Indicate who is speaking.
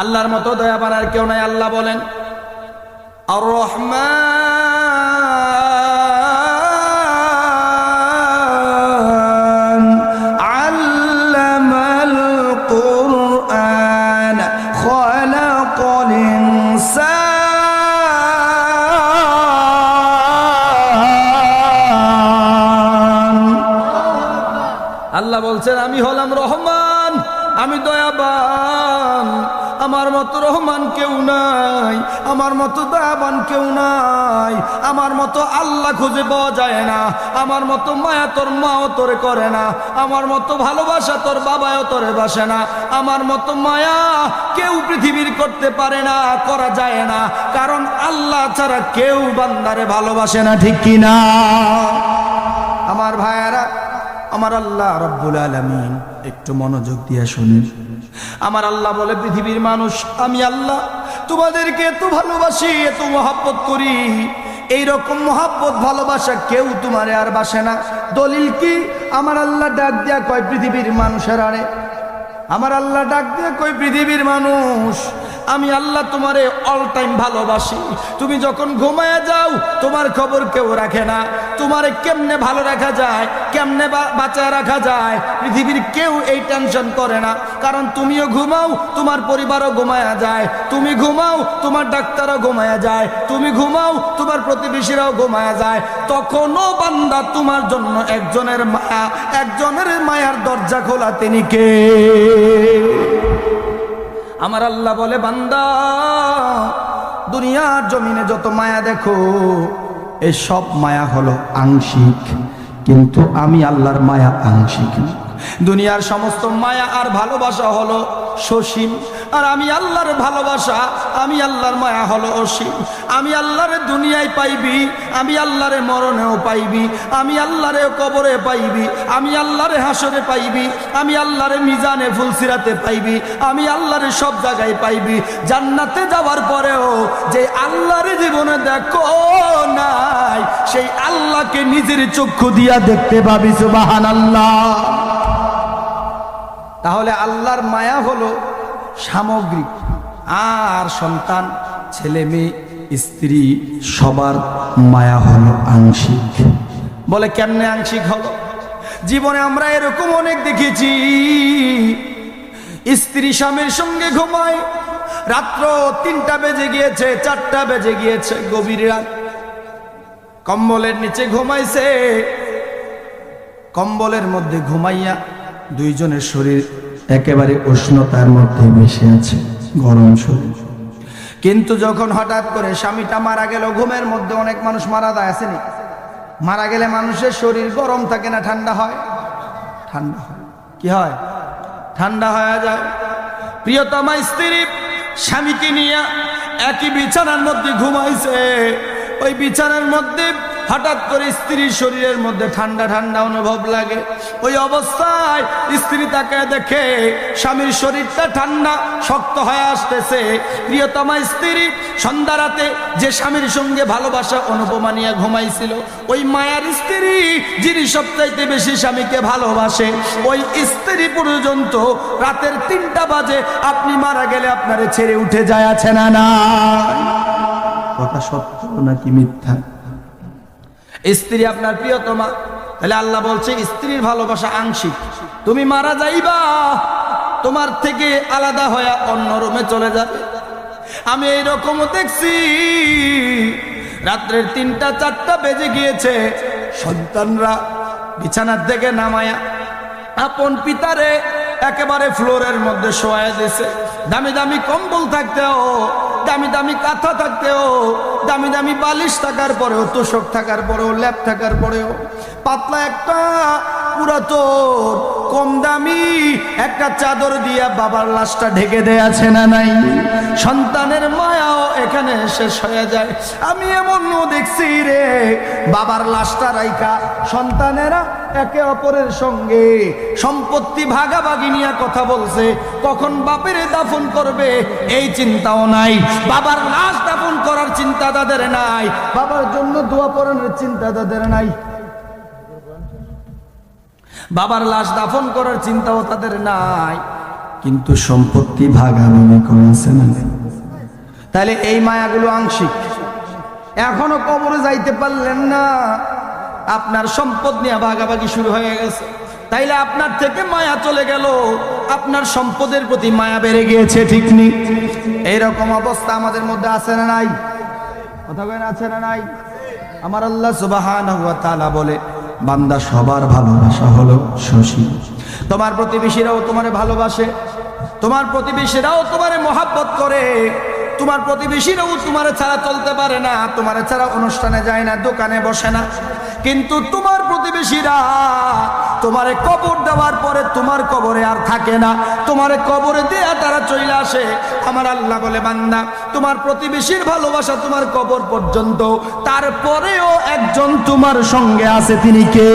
Speaker 1: আল্লাহর মতো দয়াবান আর কেউ নাই, আল্লাহ বলেন আর রহমান আল্লামাল কুরআন, খলাকাল ইনসান। আল্লাহ বলছেন, আমি হলাম রহমান, আমি দয়াবান। আমার মতো রহমান কেউ নাই, আমার মতো দয়াবান কেউ নাই, আমার মতো আল্লাহ খুঁজে পাওয়া যায় না, আমার মতো মায়া তোর মাও তোরে করে না, আমার মতো ভালোবাসা তোর বাবাও তোরে বাসে না, আমার মতো মায়া কেউ পৃথিবীর করতে পারে না, করা যায় না, কারণ আল্লাহ ছাড়া কেউ বান্দারে ভালোবাসে না, ঠিক কিনা আমার ভাইয়ারা, আমার আল্লাহ রব্বুল আলমিন, একটু মনোযোগ দিয়ে শুনেন। আমার আল্লাহ বলে, পৃথিবীর মানুষ, আমি আল্লাহ, তোমাদেরকে এত ভালোবাসি, এত মহাব্বত করি। এইরকম মহাব্বত, ভালোবাসা কেউ তোমারে আর বাসে না। দলিল কি? আমার আল্লাহ ডাক দেয়া কয়, পৃথিবীর মানুষের আরে আমার আল্লাহ ডাক দেয়া কয়, পৃথিবীর মানুষ। আমি আল্লাহ তোমারে অল টাইম ভালোবাসি। তুমি যখন ঘুমায় যাও, তোমার খবর কেউ রাখে না। তোমারে কেমনে ভালো রাখা যায়, কেমনে বাঁচায় রাখা যায়, পৃথিবীর কেউ এই টেনশন করে না। কারণ তুমিও ঘুমাও, তোমার পরিবারও ঘুমায়া যায়। তুমি ঘুমাও, তোমার ডাক্তারও ঘুমায়া যায়। তুমি ঘুমাও, তোমার প্রতিবেশীরাও ঘুমায়া যায়। তখনও বান্দা তোমার জন্য একজনের মায়া একজনের মায়ার দরজা খোলা, তিনি কে? আমার আল্লাহ বলে, বান্দা, দুনিয়ার জমিনে যত মায়া দেখো এই সব মায়া হলো আংশিক। কিন্তু আমি আল্লাহর মায়া আংশিক দুনিয়ার সমস্ত মায়া আর ভালোবাসা হলো সসীম। আর আমি আল্লাহর ভালোবাসা, আমি আল্লাহর মায়া হলো অসীম। আমি আল্লাহরে দুনিয়ায় পাইবি, আমি আল্লাহরে মরণেও পাইবি, আমি আল্লাহরে কবরে পাইবি, আমি আল্লাহরে হাসরে পাইবি, আমি আল্লাহরে মিজানে ফুলসিরাতে পাইবি, আমি আল্লাহরে সব জায়গায় পাইবি। জান্নাতে যাওয়ার পরেও যে আল্লাহরে জীবনে দেখো নাই, সেই আল্লাহকে নিজের চক্ষু দিয়া দেখতে পাবি সুবাহান আল্লাহ তাহলে আল্লাহর মায়া হলো সামগ্রিক আর সন্তান, ছেলে মেয়ে, স্ত্রী, সবার মায়া হলো আংশিক। বলে কেমনে আংশিক হলো? জীবনে আমরা এরকম অনেক দেখেছি। স্ত্রী স্বামীর সঙ্গে ঘুমায়, রাত্র তিনটা বেজে গিয়েছে, চারটা বেজে গিয়েছে, গভীর রাত। কম্বলের নিচে ঘুমাইছে। কম্বলের মধ্যে ঘুমাইয়া দুইজনের শরীর একেবারে উষ্ণতার মধ্যে মিশে আছে গরম শরীর। কিন্তু যখন হঠাৎ করে স্বামীটা মারা গেল, ঘুমের মধ্যে অনেক মানুষ মারা যায় আসেনি মারা গেলে মানুষের শরীর গরম থাকে না, ঠান্ডা হয়? ঠান্ডা হয়। কি হয়? ঠান্ডা হয়ে যায়। প্রিয়তমা স্ত্রী স্বামীকে নিয়ে একই বিছানার মধ্যে ঘুমাইছে। ওই বিছানার মধ্যে হঠাৎ করে স্ত্রীর শরীরের মধ্যে ঠান্ডা ঠান্ডা অনুভব লাগে। ওই অবস্থায় স্ত্রী তাকে দেখে, স্বামীর শরীরটা ঠান্ডা, শক্ত হয়ে আসতেছে। প্রিয়তমা স্ত্রী সন্ধ্যা রাতে যে স্বামীর সঙ্গে ভালোবাসা অনুপমা নিয়ে ঘুমাইছিল, ওই মায়ার স্ত্রী যিনি সবচাইতে বেশি স্বামীকে ভালোবাসে, ওই স্ত্রী পর্যন্ত রাতের তিনটা বাজে, আপনি মারা গেলে আপনারে ছেড়ে উঠে যায় আছে না কথা সত্য নাকি মিথ্যা? স্ত্রী আপনার প্রিয়তমা। তাহলে আল্লাহ বলছে, স্ত্রীর ভালোবাসা আংশিক। তুমি মারা যাইবা, তোমার থেকে আলাদা হয়ে অন্য রুমে চলে যাবে। আমি এই রকম দেখছি, রাত্রের তিনটা, চারটা বেজে গিয়েছে, সন্তানরা বিছানার থেকে নামায়া, আপন পিতারে একেবারে ফ্লোরের মধ্যে শোয়া দিছে দামি দামি কম্বল থাকতেও দামি দামি কাঁথা থাকতেও দামি দামি বালিশ থাকার পরেও, তোষক থাকার পরেও, ল্যাপ থাকার পরেও, পাতলা একটা পুরাতন, কম দামি একটা চাদর দিয়া বাবার লাশটা ঢেকে দেয়া, আছে না নাই? সন্তানের মায়াও এখানে শেষ হয়ে যায়। আমি এমনও দেখছি রে, বাবার লাশটা রাইকা সন্তানেরা একে অপরের সঙ্গে সম্পত্তি ভাগাভাগি নিয়ে কথা বলছে। কখন বাপের দাফন করবে, এই চিন্তাও নাই। বাবার লাশ দাফন করার চিন্তা তাদের নাই। বাবার জন্য দোয়া পড়ানোর চিন্তা তাদের নাই। বাবার লাশ দাফন করার চিন্তাও তাদের নাই। কিন্তু সম্পত্তি ভাগাভাগি করা আছে না? তাহলে এই মায়াগুলো আংশিক। এখনও কবরে যাইতে পারলেন না। আপনার সম্পদ নিয়ে ভাগাভাগি শুরু হয়ে গেছে। তাইলে আপনার থেকে মায়া চলে গেল। আপনার সম্পদের প্রতি মায়া বেড়ে গিয়েছে ঠিক নি? এইরকম অবস্থা আমাদের মধ্যে আছে না নাই? কথা কেন আছে না নাই? আমার আল্লাহ সুবহানাহু ওয়া তাআলা বলে বান্দা সবার ভালোবাসা হলো শশী। তোমার প্রতিবেশীরাও তোমারে ভালোবাসে। তোমার প্রতিবেশীরাও তোমারে মহাব্বত করে। তোমার প্রতিবেশীরাও তোমার ছাড়া চলতে পারে না, তোমার ছাড়া অনুষ্ঠানে যায় না, দোকানে বসে না। কিন্তু তোমার প্রতিবেশীরা তোমারে কবর দেওয়ার পরে তোমার কবরে আর থাকে না। তোমারে কবরে দেয়া তারা চলে আসে। আমার আল্লাহ বলে, বান্দা, তোমার প্রতিবেশীর ভালোবাসা তোমার কবর পর্যন্ত। তারপরেও একজন তোমার সঙ্গে আছে, তিনি কে?